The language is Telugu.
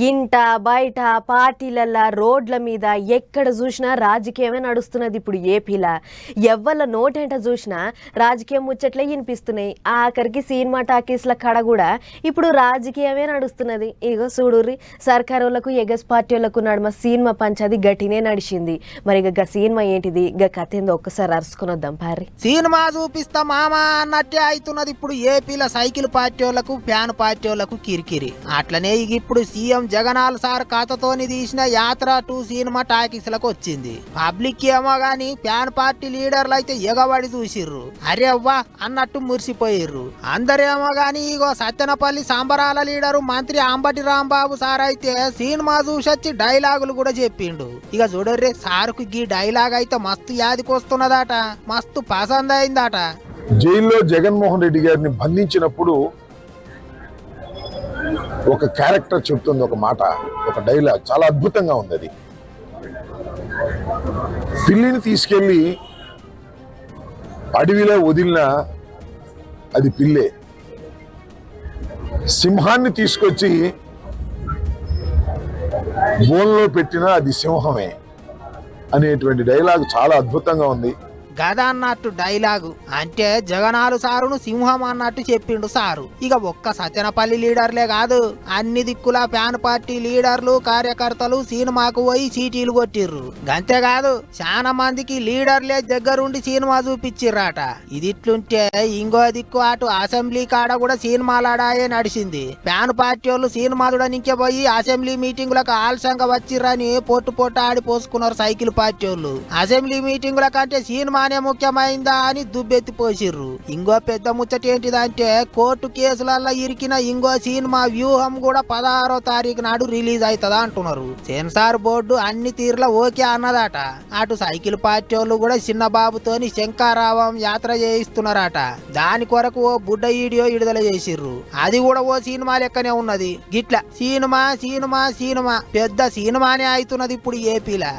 ఇంట బయట పార్టీలల్లా రోడ్ల మీద ఎక్కడ చూసినా రాజకీయమే నడుస్తున్నది ఇప్పుడు ఏపీలా. ఎవ్వల నోటేంట చూసినా రాజకీయం ముచ్చట్లే వినిపిస్తున్నాయి. ఆఖరికి సినిమా టాకీస్ల కడ కూడా ఇప్పుడు రాజకీయమే నడుస్తున్నది. ఇగో చూడుర్రి సర్కారోళ్ళకు ఎగస్ పార్టీ వాళ్ళకు నడుమ సినిమా పంచాది గట్టినే నడిచింది. మరి ఇక గా సినిమా ఏంటిది? గా కథ ఏందో ఒక్కసారి అరుచుకుని వద్దాం పారి సినిమా చూపిస్తా మామా అన్నట్టే అవుతున్నది ఇప్పుడు ఏపీలో సైకిల్ పార్టీ వాళ్ళకు ఫ్యాన్ పార్టీ వాళ్ళకు కిరికిరి. అట్లనే ఇక ఇప్పుడు సీఎం జగనాల్ సార్ కథతోని తీసిన యాత్ర టూ సినిమా టాకీస్లకు వచ్చింది. పబ్లిక్ ఏమో గాని ఫ్యాన్ పార్టీ లీడర్లు అయితే ఎగబడి చూసిర్రు. అరే అవ్వా అన్నట్టు మురిసిపోయిర్రు. అందరేమో గాని ఇగో సత్యనపల్లి సంబరాల లీడరు మంత్రి అంబటి రాంబాబు సార్ అయితే సినిమా చూసొచ్చి డైలాగులు కూడా చెప్పిండు. ఇక చూడర్రే సార్కు గీ డైలాగ్ అయితే మస్తు యాదికొస్తున్నదట మస్తు పసంద్ అయిందట జైల్లో జగన్మోహన్ రెడ్డి గారిని బంధించినప్పుడు ఒక క్యారెక్టర్ చెప్తుంది ఒక మాట ఒక డైలాగ్. చాలా అద్భుతంగా ఉంది అది. పిల్లిని తీసుకెళ్ళి అడవిలో వదిలిన అది పిల్లే. సింహాన్ని తీసుకొచ్చి బోన్లో పెట్టినా అది సింహమే అనేటువంటి డైలాగ్ చాలా అద్భుతంగా ఉంది. గద అన్నట్టు డైలాగు అంటే జగనాలు సారును సింహం అన్నట్టు చెప్పిండు సారు. ఇక ఒక్క సత్యనపల్లి లీడర్లే కాదు అన్ని దిక్కుల ఫ్యాన్ పార్టీ లీడర్లు కార్యకర్తలు సినిమాకు పోయి సీటీలు కొట్టిర్రు. గంతేకాదు చాలా మందికి లీడర్లే దగ్గరుండి సినిమా చూపించిర్రాట ఇదిట్లుంటే ఇంకో దిక్కు అటు అసెంబ్లీ కాడ కూడా సినిమాలాడాయే నడిచింది. ఫ్యాన్ పార్టీ వాళ్ళు సినిమా చూడనికే పోయి అసెంబ్లీ మీటింగులకు ఆలస్యంగా వచ్చిర్రని పొట్టు పొట్టు ఆడి పోసుకున్నారు సైకిల్ పార్టీ వాళ్ళు. అసెంబ్లీ మీటింగుల కంటే సినిమానే ముఖ్యమైందా అని దుబ్బెత్తిపోసిర్రు. ఇంకో పెద్ద ముచ్చట ఏంటిదంటే కోర్టు కేసులల్లో ఇరికిన ఇంకో సినిమా వ్యూహం కూడా పదహారో తారీఖు నాడు రిలీజ్ అవుతుందా అంటున్నారు. సెన్సార్ బోర్డు అన్ని తీరులో ఓకే అన్నదట. అటు సైకిల్ పార్టీ వాళ్ళు కూడా చిన్న బాబుతోని శంకారావం యాత్ర చేయిస్తున్నారట. దాని కొరకు ఓ బుడ్డ వీడియో విడుదల చేసిర్రు. అది కూడా ఓ సినిమా లెక్కనే ఉన్నది. గిట్ల సినిమా సినిమా సినిమా. పెద్ద సినిమానే అవుతున్నది ఇప్పుడు ఏపీలా.